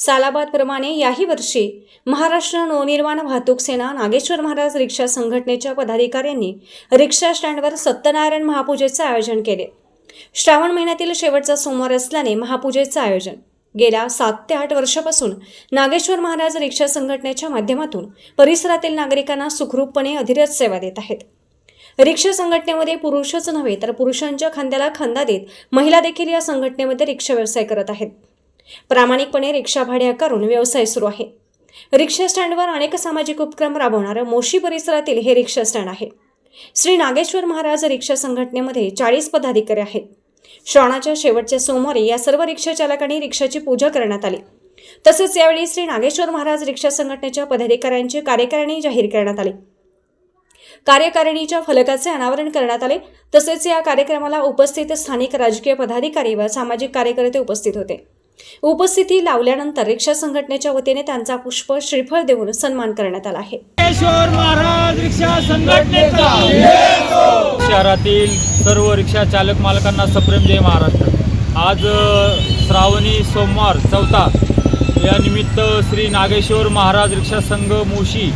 सालाबादप्रमाणे याही वर्षी महाराष्ट्र नवनिर्माण वाहतूक सेना नागेश्वर महाराज रिक्षा संघटनेच्या पदाधिकाऱ्यांनी रिक्षा स्टँडवर सत्यनारायण महापूजेचे आयोजन केले. श्रावण महिन्यातील शेवटचा सोमवार असल्याने महापूजेचं आयोजन. गेल्या सात ते आठ वर्षापासून नागेश्वर महाराज रिक्षा संघटनेच्या माध्यमातून परिसरातील नागरिकांना सुखरूपपणे अधिरथ सेवा देत आहेत. रिक्षा संघटनेमध्ये पुरुषच नव्हे तर पुरुषांच्या खांद्याला खांदा देत महिला देखील या संघटनेमध्ये रिक्षा व्यवसाय करत आहेत. प्रामाणिकपणे रिक्षा भाड्या करून व्यवसाय सुरू आहे. रिक्षा स्टँडवर अनेक सामाजिक उपक्रम राबवणारं मोशी परिसरातील हे रिक्षा स्टँड आहे. श्री नागेश्वर महाराज रिक्षा संघटनेमध्ये चाळीस पदाधिकारी आहेत. श्रावणाच्या शेवटच्या सोमवारी या सर्व रिक्षा चालकांनी रिक्षाची पूजा करण्यात आली. तसेच यावेळी श्री नागेश्वर महाराज रिक्षा संघटनेच्या पदाधिकाऱ्यांची कार्यकारिणी जाहीर करण्यात आली. कार्यकारिणीच्या फलकाचे अनावरण करण्यात आले. तसेच या कार्यक्रमाला उपस्थित स्थानिक राजकीय पदाधिकारी व सामाजिक कार्यकर्ते उपस्थित होते. उपस्थिती लावल्यानंतर रिक्षा संघटनेच्या वतीने त्यांचा पुष्प श्रीफळ देऊन सन्मान करण्यात आला आहे. शहरातील सर्व रिक्षा चालक मालकांना सप्रेम जय महाराष्ट्र. आज श्रावणी सोमवार चौथा. या निमित्त श्री नागेश्वर महाराज रिक्षा संघ मुशी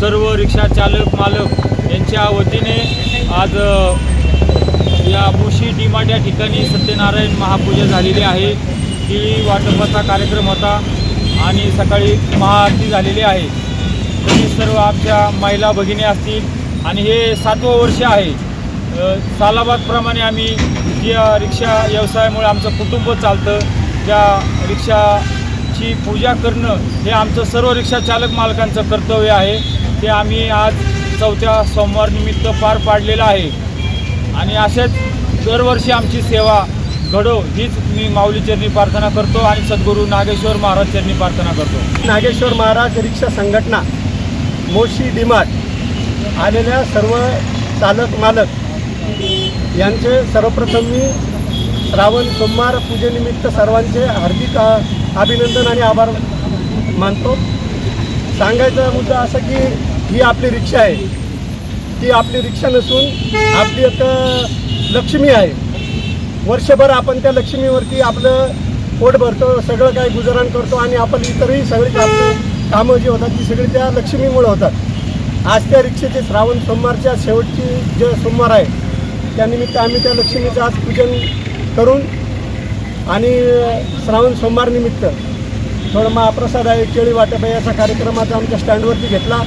सर्व रिक्षा चालक मालक यांच्या वतीने आज या मुशी डीमार्ट या ठिकाणी सत्यनारायण महापूजा झालेली आहे. ती वाटपाचा कार्यक्रम होता आणि सकाळी महाआरती झालेली आहे. तरी सर्व आमच्या महिला भगिनी असतील आणि हे सातवं वर्ष आहे. सालाबादप्रमाणे आम्ही या रिक्षा व्यवसायामुळे आमचं कुटुंब चालतं. त्या रिक्षाची पूजा करणं हे आमचं सर्व रिक्षा चालक मालकांचं कर्तव्य आहे. ते आम्ही आज चौथ्या सोमवारनिमित्त पार पाडलेलं आहे. आणि असेच दरवर्षी आमची सेवा घडो हीच मी माऊली चरणी प्रार्थना करतो आणि सद्गुरू नागेश्वर महाराज चरणी प्रार्थना करतो. नागेश्वर महाराज रिक्षा संघटना मोशी डिमार्ट आलेल्या सर्व चालक मालक यांचे सर्वप्रथम मी श्रावण सोमवार पूजेनिमित्त सर्वांचे हार्दिक अभिनंदन आणि आभार मानतो. सांगायचा मुद्दा असा की ही आपली रिक्षा आहे. ती आपली रिक्षा नसून आपली एक लक्ष्मी आहे. वर्षभर आपण त्या लक्ष्मीवरती आपलं पोट भरतो सगळं काही गुजराण करतो आणि आपण इतरही सगळी कामं जी होतात ती सगळी त्या लक्ष्मीमुळे होतात. आज त्या रिक्षेचे श्रावण सोमवारच्या शेवटची जे सोमवार आहे त्यानिमित्त आम्ही त्या लक्ष्मीचं आज पूजन करून आणि श्रावण सोमवार निमित्त थोडं महाप्रसाद आहे केळी वाटप आहे याचा कार्यक्रम आता आमच्या स्टँडवरती घेतला.